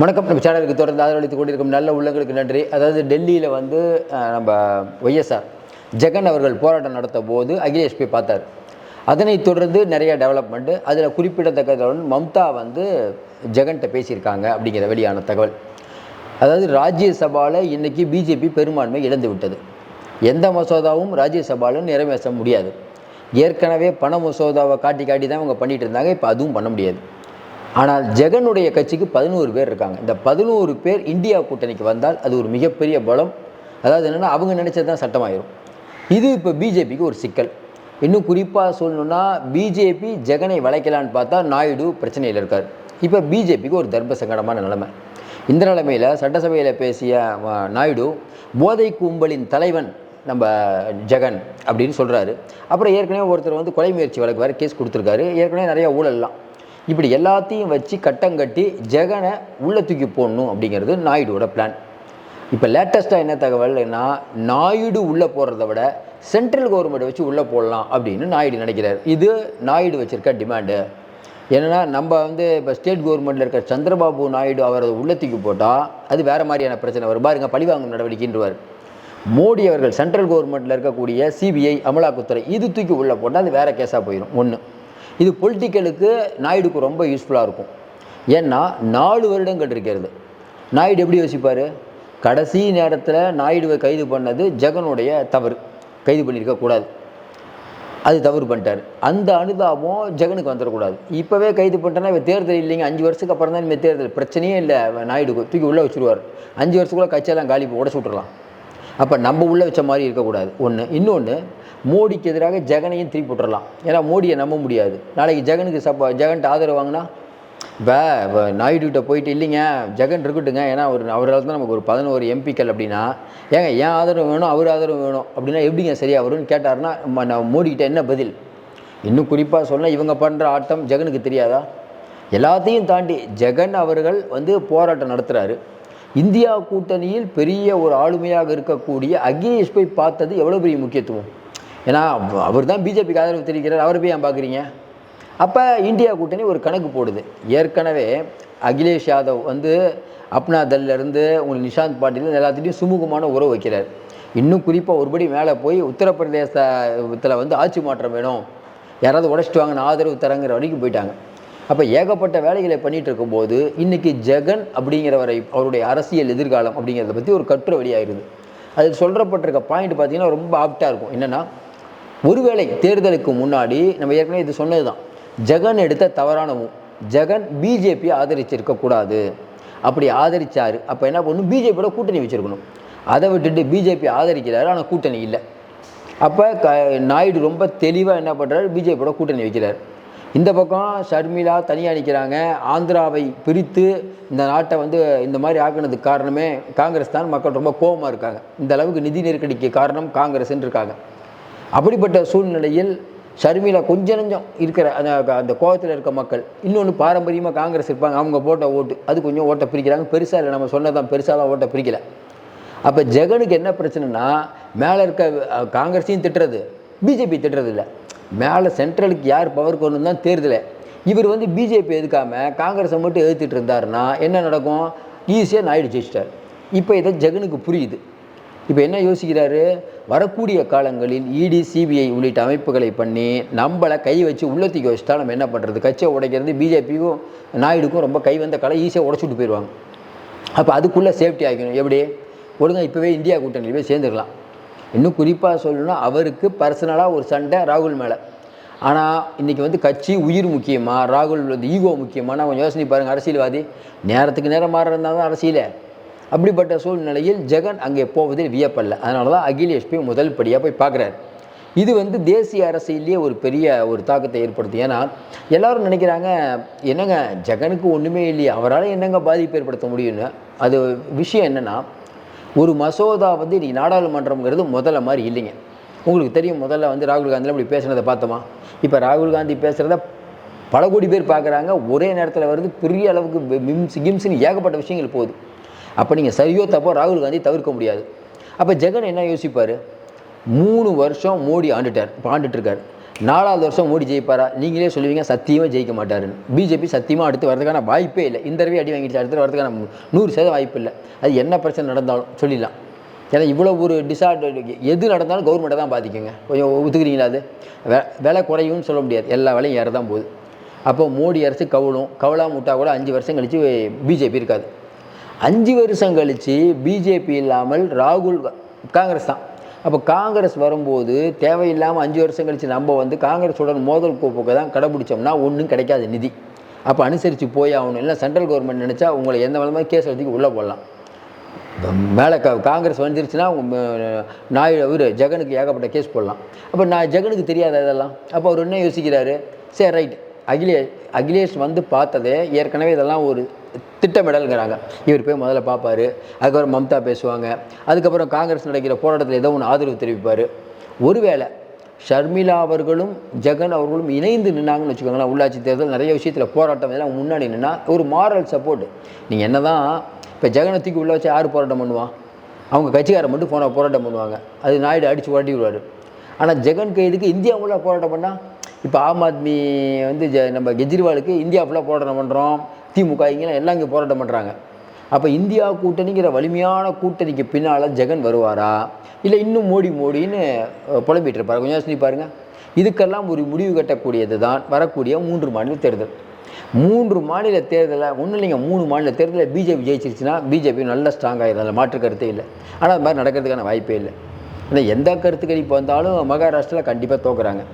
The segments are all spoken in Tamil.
வணக்கம். நம்ம சேனலுக்கு தொடர்ந்து ஆதரவளித்து கொண்டிருக்கும் நல்ல உள்ளங்களுக்கு நன்றி. அதாவது டெல்லியில் வந்து நம்ம ஒய்எஸ்ஆர் ஜெகன் அவர்கள் போராட்டம் நடத்த போது அகிலேஷ் போய் பார்த்தார். அதனைத் தொடர்ந்து நிறைய டெவலப்மெண்ட்டு அதில் குறிப்பிடத்தக்கதுடன் மம்தா வந்து ஜெகன்கிட்ட பேசியிருக்காங்க அப்படிங்கிற வெளியான தகவல். அதாவது ராஜ்யசபாவில் இன்றைக்கி பிஜேபி பெரும்பான்மை இழந்து விட்டது. எந்த மசோதாவும் ராஜ்யசபாவில் நிறைவேற்ற முடியாது. ஏற்கனவே பண மசோதாவை காட்டி காட்டி தான் அவங்க பண்ணிகிட்டு இருந்தாங்க. இப்போ அதுவும் பண்ண முடியாது. ஆனால் ஜெகனுடைய கட்சிக்கு பதினோரு பேர் இருக்காங்க. இந்த பதினோரு பேர் இந்தியா கூட்டணிக்கு வந்தால் அது ஒரு மிகப்பெரிய பலம். அதாவது என்னென்னா அவங்க நினச்சது தான் சட்டமாயிரும். இது இப்போ பிஜேபிக்கு ஒரு சிக்கல். இன்னும் குறிப்பாக சொல்லணுன்னா பிஜேபி ஜெகனை வளைக்கலான்னு பார்த்தா நாயுடு பிரச்சனையில் இருக்கார். இப்போ பிஜேபிக்கு ஒரு தர்ம சங்கடமான நிலைமை. இந்த நிலைமையில் சட்டசபையில் பேசிய நாயுடு போதை கும்பலின் தலைவன் நம்ம ஜெகன் அப்படின்னு சொல்கிறாரு அப்புறம் ஏற்கனவே ஒருத்தர் வந்து கொலை முயற்சி வழக்கு வேறு கேஸ் கொடுத்துருக்காரு. ஏற்கனவே நிறைய ஊழல்லாம். இப்படி எல்லாத்தையும் வச்சு கட்டம் கட்டி ஜெகனை உள்ளே தூக்கி போடணும் அப்படிங்கிறது நாயுடுவோட பிளான் இப்போ லேட்டஸ்ட்டாக என்ன தகவல்னா நாயுடு உள்ளே போடுறத விட சென்ட்ரல் கவர்மெண்ட்டை வச்சு உள்ளே போடலாம் அப்படின்னு நாயுடு நினைக்கிறார். இது நாயுடு வச்சுருக்க டிமாண்டு ஏன்னா நம்ம வந்து இப்போ ஸ்டேட் கவர்மெண்ட்டில் இருக்க சந்திரபாபு நாயுடு அவரது உள்ளே தூக்கி போட்டால் அது வேறு மாதிரியான பிரச்சனை வரும். பாருங்க பழிவாங்கும் நடவடிக்கைன்றவர். மோடி அவர்கள் சென்ட்ரல் கவர்மெண்ட்டில் இருக்கக்கூடிய சிபிஐ அமலாக்கத்துறை இது தூக்கி உள்ளே போட்டால் அது வேறு கேஸாக போயிடும் ஒன்று இது பொலிட்டிக்கலுக்கு நாயுடுக்கு ரொம்ப யூஸ்ஃபுல்லாக இருக்கும். ஏன்னா நாலு வருடங்கள் இருக்கிறது. நாயுடு எப்படி யோசிப்பார்? கடைசி நேரத்தில் நாயுடுவை கைது பண்ணது ஜெகனுடைய தவறு. கைது பண்ணியிருக்கக்கூடாது அது தவறு பண்ணிட்டார். அந்த அனுதாபம் ஜெகனுக்கு வந்துடக்கூடாது. இப்போவே கைது பண்ணிட்டேன்னா இவன் தேர்தல் இல்லைங்க. அஞ்சு வருஷத்துக்கு அப்புறம் தான் இனிமேல் தேர்தல். பிரச்சனையே இல்லை. நாயுடுக்கு தூக்கி உள்ளே வச்சுருவார். அஞ்சு வருஷத்துக்குள்ளே கட்சியெல்லாம் காலி உடச்சு விட்டுறலாம். அப்போ நம்ம உள்ளே வச்ச மாதிரி இருக்கக்கூடாது. ஒன்று இன்னொன்று மோடிக்கு எதிராக ஜெகனையும் திருப்பி விட்டுறலாம் ஏன்னா மோடியை நம்ப முடியாது. நாளைக்கு ஜெகனுக்கு சப்ப ஜெகன்ட்டு ஆதரவு வாங்கினா இப்போ நாயுடுகிட்ட போயிட்டு இல்லைங்க. ஜெகன் இருக்கட்டுங்க. ஏன்னா அவர் அவரால் தான் நமக்கு ஒரு பதினோரு எம்பிக்கள் அப்படின்னா ஏங்க ஏன் ஆதரவு வேணும்? அவர் ஆதரவு வேணும். அப்படின்னா எப்படிங்க சரியா வரும்னு கேட்டாருன்னா நான் மோடிக்கிட்ட என்ன பதில்? இன்னும் குறிப்பாக சொன்னால் இவங்க பண்ணுற ஆட்டம் ஜெகனுக்கு தெரியாதா? எல்லாத்தையும் தாண்டி ஜெகன் அவர்கள் வந்து போராட்டம் நடத்துகிறாரு இந்தியா கூட்டணியில் பெரிய ஒரு ஆளுமையாக இருக்கக்கூடிய அகிலேஷ் போய் பார்த்தது எவ்வளோ பெரிய முக்கியத்துவம்? ஏன்னா அவர் தான் பிஜேபிக்கு ஆதரவு தெரிவிக்கிறார். அவரை போய் ஏன் பார்க்குறீங்க? அப்போ இந்தியா கூட்டணி ஒரு கணக்கு போடுது. ஏற்கனவே அகிலேஷ் யாதவ் வந்து அப்னா தல்லேருந்து உங்களுக்கு நிஷாந்த் பாட்டில் எல்லாத்துலேயும் சுமூகமான உறவு வைக்கிறார். இன்னும் குறிப்பாக ஒருபடி மேலே போய் உத்தரப்பிரதேசத்தில் வந்து ஆட்சி மாற்றம் வேணும். யாராவது உடச்சிட்டு வாங்கின ஆதரவு தரங்கிற வரைக்கும் போயிட்டாங்க. அப்போ ஏகப்பட்ட வேலைகளை பண்ணிட்டு இருக்கும்போது இன்னைக்கு ஜெகன் அப்படிங்கிறவரை அவருடைய அரசியல் எதிர்காலம் அப்படிங்கிறத பற்றி ஒரு கட்டுரை வெளியாயிருது. அதில் சொல்கிறப்பட்டிருக்க பாயிண்ட் பார்த்தீங்கன்னா ரொம்ப ஆப்டாக இருக்கும். என்னென்னா ஒருவேளை தேர்தலுக்கு முன்னாடி நம்ம ஏற்கனவே இது சொன்னது தான் ஜெகன் எடுத்த தவறான ஜெகன் பிஜேபி ஆதரிச்சிருக்கக்கூடாது அப்படி ஆதரிச்சார். அப்போ என்ன பண்ணணும்? பிஜேபியோட கூட்டணி வச்சிருக்கணும். அதை விட்டுட்டு பிஜேபி ஆதரிக்கிறாரு. ஆனால் கூட்டணி இல்லை. அப்போ க நாயுடு ரொம்ப தெளிவாக என்ன பண்ணுறாரு பிஜேபியோட கூட்டணி வைக்கிறார். இந்த பக்கம் ஷர்மிளா தனியாக நிற்கிறாங்க ஆந்திராவை பிரித்து இந்த நாட்டை வந்து இந்த மாதிரி ஆக்குனதுக்கு காரணமே காங்கிரஸ் தான். மக்கள் ரொம்ப கோபமாக இருக்காங்க. இந்த அளவுக்கு நிதி நெருக்கடிக்கு காரணம் காங்கிரஸ்ன்னு இருக்காங்க அப்படிப்பட்ட சூழ்நிலையில் ஷர்மிளா கொஞ்சம் நஞ்சம் இருக்கிற அந்த அந்த கோவத்தில் இருக்க மக்கள் இன்னொன்று பாரம்பரியமாக காங்கிரஸ் இருப்பாங்க. அவங்க போட்ட ஓட்டு அது கொஞ்சம் ஓட்டை பிரிக்கிறாங்க. பெருசாக இல்லை நம்ம சொன்னதான் பெருசாலாம் ஓட்டை பிரிக்கலை. அப்போ ஜெகனுக்கு என்ன பிரச்சனைனா மேலே இருக்க காங்கிரஸையும் திட்டுறது பிஜேபி திட்டுறது இல்லை. மேலே சென்ட்ரலுக்கு யார் பவர் கொண்டு தான் தேர்தலை. இவர் வந்து பிஜேபி எதுக்காமல் காங்கிரஸை மட்டும் எதிர்த்துட்டு இருந்தாருன்னா என்ன நடக்கும்? ஈஸியாக நாயுடு ஜெயிச்சிட்டார். இப்போ இதை ஜெகனுக்கு புரியுது. இப்போ என்ன யோசிக்கிறாரு? வரக்கூடிய காலங்களில் இடி சிபிஐ உள்ளிட்ட அமைப்புகளை பண்ணி நம்மளை கை வச்சு உள்ளத்துக்கு வச்சுட்டா நம்ம என்ன பண்ணுறது கட்சியை உடைக்கிறது பிஜேபிக்கும் நாயுடுக்கும் ரொம்ப கை வந்த கலை ஈஸியாக உடச்சிட்டு போயிடுவாங்க. அப்போ அதுக்குள்ளே சேஃப்டி ஆகிக்கணும். எப்படி? ஒழுங்காக இப்போவே இந்தியா கூட்டணியில் போய் சேர்ந்துக்கலாம் இன்னும் குறிப்பாக சொல்லணும்னா அவருக்கு பர்சனலாக ஒரு சண்டை ராகுல் மேலே. ஆனால் இன்றைக்கி வந்து கட்சி உயிர் முக்கியமாக ராகுல் வந்து ஈகோ முக்கியமான கொஞ்சம் யோசனை பாருங்கள் அரசியல்வாதி. நேரத்துக்கு நேரம் மாறுறதா தான் அரசியலே. அப்படிப்பட்ட சூழ்நிலையில் ஜெகன் அங்கே போவதில் வியப்பல்ல. அதனால தான் அகிலேஷ் போய் முதல் படியாக போய் பார்க்குறாரு இது வந்து தேசிய அரசியல்லையே ஒரு பெரிய ஒரு தாக்கத்தை ஏற்படுத்தும். ஏன்னா எல்லோரும் நினைக்கிறாங்க என்னங்க ஜெகனுக்கு ஒன்றுமே இல்லையே அவரால் என்னங்க பாதிப்பு ஏற்படுத்த முடியும்னு. அது விஷயம் என்னென்னா ஒரு மசோதா வந்து இன்றைக்கி நாடாளுமன்றம்ங்கிறது முதல்ல மாதிரி இல்லைங்க. உங்களுக்கு தெரியும் முதல்ல வந்து ராகுல் காந்தியில் இப்படி பேசுனதை பார்த்தோமா? இப்போ ராகுல் காந்தி பேசுகிறத பல கோடி பேர் பார்க்குறாங்க. ஒரே நேரத்தில் வருது பெரிய அளவுக்கு மிம்ஸ் கிம்ஸ்னு ஏகப்பட்ட விஷயங்கள் போகுது. அப்போ நீங்கள் சரியோ தப்போ ராகுல் காந்தி தவிர்க்க முடியாது. அப்போ ஜெகன் என்ன யோசிப்பார்? மூணு வருஷம் மோடி ஆண்டுட்டார் இப்போ ஆண்டுட்டுருக்கார் நாலாவது வருஷம் மோடி ஜெயிப்பாரா? நீங்களே சொல்லுவீங்க சத்தியமாக ஜெயிக்க மாட்டாருன்னு. பிஜேபி சத்தியமாக அடுத்து வரதுக்கான வாய்ப்பே இல்லை. இந்த தடவை அடி வாங்கிடுச்சு அடுத்து வரதுக்கான நூறு சதவீதம் வாய்ப்பு இல்லை. அது என்ன பிரச்சனை நடந்தாலும் சொல்லிடலாம். ஏன்னா இவ்வளோ ஒரு டிஸ்அட்வான்டேஜ் எது நடந்தாலும் கவர்மெண்ட்டை தான் பாதிக்குங்க. கொஞ்சம் ஒத்துக்கிறீங்களா அது? வே விலை குறையும்னு சொல்ல முடியாது. எல்லா விலையும் ஏற தான் போகுது. அப்போ மோடி அரசு கவுளும் கவலாம முட்டா கூட அஞ்சு வருஷம் கழித்து பிஜேபி இருக்காது. அஞ்சு வருஷம் கழித்து பிஜேபி இல்லாமல் ராகுல் காங்கிரஸ் தான். அப்போ காங்கிரஸ் வரும்போது தேவையில்லாமல் அஞ்சு வருஷம் கழித்து நம்ம வந்து காங்கிரஸுடன் மோதல் கோப்புக்கு தான் கடைபிடிச்சோம்னா ஒன்றும் கிடைக்காது நிதி. அப்போ அனுசரித்து போய் ஆகணும். இல்லை சென்ட்ரல் கவர்மெண்ட் நினச்சா உங்களை எந்த விதமாக கேஸ் எழுதி உள்ளே போடலாம். மேலே க காங்கிரஸ் வந்துருச்சுன்னா நாய் இவர் ஜெகனுக்கு ஏகப்பட்ட கேஸ் போடலாம். அப்போ நான் ஜெகனுக்கு தெரியாத இதெல்லாம்? அப்போ அவர் என்ன யோசிக்கிறாரு? சரி ரைட் அகிலேஷ் அகிலேஷ் வந்து பார்த்ததே ஏற்கனவே இதெல்லாம் ஒரு திட்டமிடல்ங்கிறாங்க. இவர் போய் முதல்ல பார்ப்பார். அதுக்கப்புறம் மம்தா பேசுவாங்க. அதுக்கப்புறம் காங்கிரஸ் நடக்கிற போராட்டத்தில் ஏதோ ஒன்று ஆதரவு தெரிவிப்பார். ஒருவேளை ஷர்மிளா அவர்களும் ஜெகன் அவர்களும் இணைந்து நின்னாங்கன்னு வச்சுக்கோங்களேன் உள்ளாட்சி தேர்தல் நிறைய விஷயத்தில் போராட்டம் இதெல்லாம் முன்னாடி நின்னா ஒரு மாரல் சப்போர்ட் நீங்கள் என்ன தான் இப்போ ஜெகனை தூக்கி உள்ள வச்சு யார் போராட்டம் பண்ணுவான் அவங்க கட்சிக்காரன் மட்டும் போன போராட்டம் பண்ணுவாங்க. அது நாயுடு அடித்து ஓட்டி விடுவார். ஆனால் ஜெகன் கைதுக்கு இந்தியா ஃபுல்லாக போராட்டம் பண்ணால் இப்போ ஆம் ஆத்மி வந்து ஜ நம்ம கெஜ்ரிவாலுக்கு இந்தியா ஃபுல்லாக போராட்டம் பண்ணுறோம் திமுக இங்கெல்லாம் எல்லாம் இங்கே போராட்டம் பண்ணுறாங்க அப்போ இந்தியா கூட்டணிங்கிற வலிமையான கூட்டணிக்கு பின்னால் ஜெகன் வருவாரா? இல்லை இன்னும் மோடி மோடின்னு புலம்பிகிட்டு இருப்பார்? கொஞ்சம் யோசனை பாருங்கள் இதுக்கெல்லாம் ஒரு முடிவு கட்டக்கூடியது தான் வரக்கூடிய மூன்று மாநில தேர்தல். மூன்று மாநில தேர்தலில் ஒன்றும் இல்லைங்க மூணு மாநில தேர்தலில் பிஜேபி ஜெயிச்சிருச்சுன்னா பிஜேபி நல்ல ஸ்ட்ராங் ஆகிடும் அதில் மாற்று கருத்தே இல்லை. ஆனால் அது மாதிரி நடக்கிறதுக்கான வாய்ப்பே இல்லை. ஆனால் எந்த கருத்து கணிப்பு வந்தாலும் மகாராஷ்டிராவில் கண்டிப்பாக தோக்குறாங்க.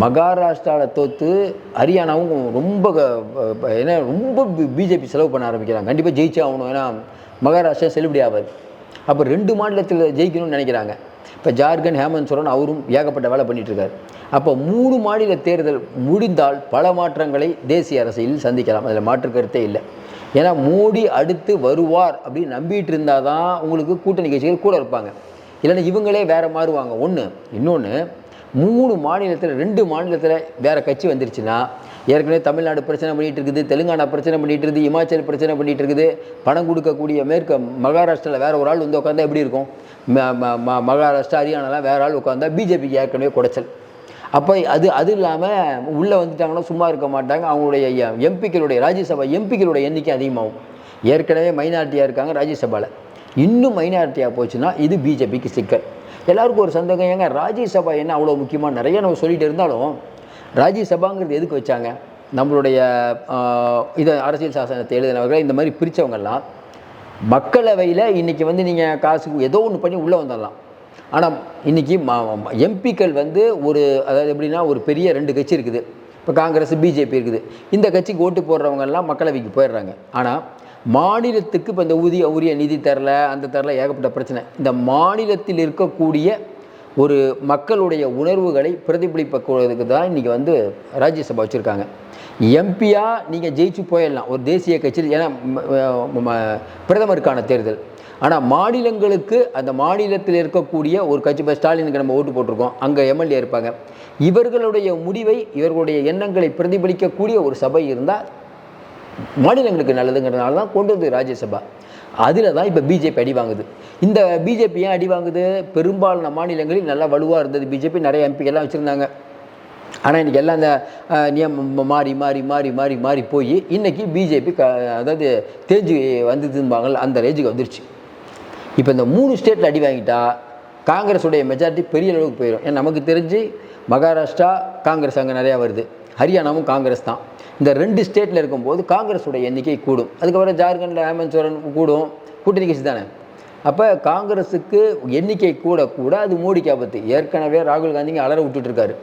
மகாராஷ்டிராவில் தோற்று ஹரியானாவும் ரொம்ப க- ஏன்னா ரொம்ப பிஜேபி செலவு பண்ண ஆரம்பிக்கிறாங்க. கண்டிப்பாக ஜெயிச்சே ஆகணும். ஏன்னா மகாராஷ்டிரா செல்லுபடி ஆகாது அப்போ ரெண்டு மாநிலத்தில் ஜெயிக்கணும்னு நினைக்கிறாங்க. இப்போ ஜார்க்கண்ட் ஹேமந்த் சோரன் அவரும் ஏகப்பட்ட வேலை பண்ணிட்டு அப்போ மூணு மாநில தேர்தல் முடிந்தால் பல மாற்றங்களை தேசிய அரசியலில் சந்திக்கலாம். அதில் மாற்று கருத்தே இல்லை. ஏன்னா மோடி அடுத்து வருவார் அப்படின்னு நம்பிட்டு இருந்தால் தான் உங்களுக்கு கூட்டணி கட்சிகள் கூட இருப்பாங்க. இல்லைன்னா இவங்களே வேறு மாறுவாங்க. ஒன்று இன்னொன்று மூணு மாநிலத்தில் ரெண்டு மாநிலத்தில் வேறு கட்சி வந்துருச்சுன்னா ஏற்கனவே தமிழ்நாடு பிரச்சனை பண்ணிகிட்டு இருக்குது தெலுங்கானா பிரச்சனை பண்ணிகிட்டு இருக்குது இமாச்சல் பிரச்சனை பண்ணிகிட்டு இருக்குது பணம் கொடுக்கக்கூடிய மேற்கு மகாராஷ்டிராவில் வேறு ஒரு ஆள் வந்து உட்காந்தா எப்படி இருக்கும்? ம- ம- ம- மகாராஷ்டிரா ஹரியானாலாம் வேறு ஆள் உட்காந்தா பிஜேபிக்கு ஏற்கனவே குடைச்சல். அப்போ அது அது இல்லாமல் உள்ளே வந்துட்டாங்கன்னா சும்மா இருக்க மாட்டாங்க. அவங்களுடைய எம்பிக்களுடைய ராஜ்யசபா எம்பிக்களுடைய எண்ணிக்கை அதிகமாகும். ஏற்கனவே மைனாரிட்டியாக இருக்காங்க ராஜ்யசபாவில் இன்னும் மைனாரிட்டியாக போச்சுன்னா இது பிஜேபிக்கு சிக்கல். எல்லாருக்கும் ஒரு சந்தேகம். ஏங்க ராஜ்யசபா என்ன அவ்வளோ முக்கியமாக நிறைய நம்ம சொல்லிட்டு இருந்தாலும் ராஜ்யசபாங்கிறது எதுக்கு வச்சாங்க? நம்மளுடைய இதை அரசியல் சாசனத்தை எழுதினவர்கள் இந்த மாதிரி பிரித்தவங்கெல்லாம் மக்களவையில் இன்றைக்கி வந்து நீங்கள் காசு ஏதோ ஒன்று பண்ணி உள்ளே வந்துடலாம். ஆனால் இன்றைக்கி எம்பிக்கள் வந்து ஒரு அதாவது எப்படின்னா ஒரு பெரிய ரெண்டு கட்சி இருக்குது. இப்போ காங்கிரஸ் பிஜேபி இருக்குது. இந்த கட்சிக்கு ஓட்டு போடுறவங்கெல்லாம் மக்களவைக்கு போயிடுறாங்க. ஆனால் மாநிலத்துக்கு இப்போ இந்த ஊதிய உரிய நிதி தரல அந்த தரல ஏகப்பட்ட பிரச்சனை. இந்த மாநிலத்தில் இருக்கக்கூடிய ஒரு மக்களுடைய உணர்வுகளை பிரதிபலிப்பதற்கு தான் இன்றைக்கி வந்து ராஜ்யசபா வச்சுருக்காங்க. எம்பியாக நீங்கள் ஜெயிச்சு போயிடலாம். ஒரு தேசிய கட்சியில் ஏன்னா பிரதமருக்கான தேர்தல். ஆனால் மாநிலங்களுக்கு அந்த மாநிலத்தில் இருக்கக்கூடிய ஒரு கட்சி இப்போ ஸ்டாலினுக்கு நம்ம ஓட்டு போட்டிருக்கோம். அங்கே எம்எல்ஏ இருப்பாங்க. இவர்களுடைய முடிவை இவர்களுடைய எண்ணங்களை பிரதிபலிக்கக்கூடிய ஒரு சபை இருந்தால் மாநிலங்களுக்கு நல்லதுங்கிறதுனால தான் கொண்டு வந்து ராஜ்யசபா. அதில் தான் இப்போ பிஜேபி அடி வாங்குது. இந்த பிஜேபி ஏன் அடி வாங்குது? பெரும்பாலான மாநிலங்களில் நல்லா வலுவாக இருந்தது பிஜேபி. நிறைய எம்பிக்கெல்லாம் வச்சுருந்தாங்க. ஆனால் இன்றைக்கி எல்லாம் அந்த நியமம் மாறி மாறி மாறி மாறி மாறி போய் இன்றைக்கி பிஜேபி க அதாவது தேஞ்சு வந்ததும்பாங்கல்ல அந்த ரேஞ்சுக்கு வந்துருச்சு. இப்போ இந்த மூணு ஸ்டேட்டில் அடி வாங்கிட்டா காங்கிரஸுடைய மெஜாரிட்டி பெரிய அளவுக்கு போயிடும் ஏன்னா நமக்கு தெரிஞ்சு மகாராஷ்டிரா காங்கிரஸ் அங்கே நிறையா வருது. ஹரியானாவும் காங்கிரஸ் தான். இந்த ரெண்டு ஸ்டேட்டில் இருக்கும்போது காங்கிரஸுடைய எண்ணிக்கை கூடும். அதுக்கப்புறம் ஜார்க்கண்டில் ஹேமந்த் சோரன் கூடும். கூட்டணி கட்சி தானே? அப்போ காங்கிரஸுக்கு எண்ணிக்கை கூட கூட அது மோடிக்கு ஆபத்து. ஏற்கனவே ராகுல் காந்திங்க அலற விட்டுட்ருக்காரு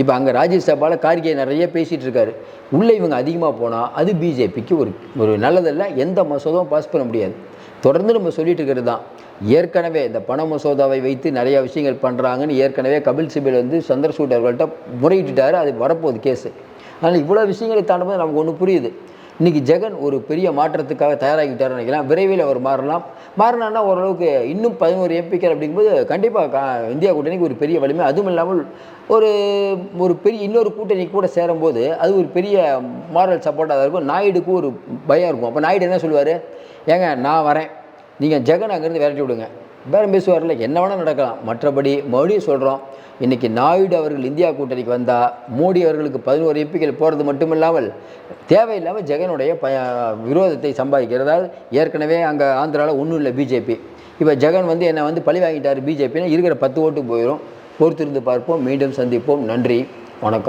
இப்போ அங்கே ராஜ்யசபாவில் கார்கே நிறைய பேசிகிட்டு இருக்காரு. உள்ளே இவங்க அதிகமாக போனால் அது பிஜேபிக்கு ஒரு ஒரு நல்லதல்ல. எந்த மசோதாவும் பாஸ் பண்ண முடியாது. தொடர்ந்து நம்ம சொல்லிட்டு இருக்கிறது தான். ஏற்கனவே இந்த பண மசோதாவை வைத்து நிறையா விஷயங்கள் பண்ணுறாங்கன்னு ஏற்கனவே கபில் சிபில் வந்து சந்திரசூட் அவர்கள்ட்ட முறையிட்டுட்டாரு. அது வரப்போகுது கேஸு அதனால் இவ்வளோ விஷயங்களை தாண்டும்போது நமக்கு ஒன்று புரியுது. இன்றைக்கி ஜெகன் ஒரு பெரிய மாற்றத்துக்காக தயாராகிட்டாருன்னு நினைக்கலாம். விரைவில் அவர் மாறலாம். மாறினான்னா ஓரளவுக்கு இன்னும் பதினோரு எம்பிக்கள் அப்படிங்கும்போது கண்டிப்பாக கா இந்தியா கூட்டணிக்கு ஒரு பெரிய வலிமை. அதுவும் இல்லாமல் ஒரு ஒரு பெரிய இன்னொரு கூட்டணி கூட சேரும்போது அது ஒரு பெரிய மாரல் சப்போர்ட்டாக தான் இருக்கும். நாயுடுக்கு ஒரு பயம் இருக்கும். அப்போ நாயுடு என்ன சொல்லுவார்? ஏங்க நான் வரேன். நீங்கள் ஜெகன் அங்கேருந்து விரட்டி விடுங்க. பேரம் பேசுவார்ல என்ன வேணால் நடக்கலாம். மற்றபடி மறுபடியும் சொல்கிறோம் இன்றைக்கி நாயுடு அவர்கள் இந்தியா கூட்டணிக்கு வந்தால் மோடி அவர்களுக்கு பதினோரு எம்பிக்கள் போகிறது மட்டுமில்லாமல் தேவையில்லாமல் ஜெகனுடைய ப விரோதத்தை சம்பாதிக்கிறதால் ஏற்கனவே அங்கே ஆந்திராவில் ஒன்றும் இல்லை பிஜேபி. இப்போ ஜெகன் வந்து என்னை வந்து பழி வாங்கிட்டார் பிஜேபின்னா இருக்கிற பத்து ஓட்டு போயிடும் பொறுத்திருந்து பார்ப்போம் மீண்டும் சந்திப்போம். நன்றி வணக்கம்.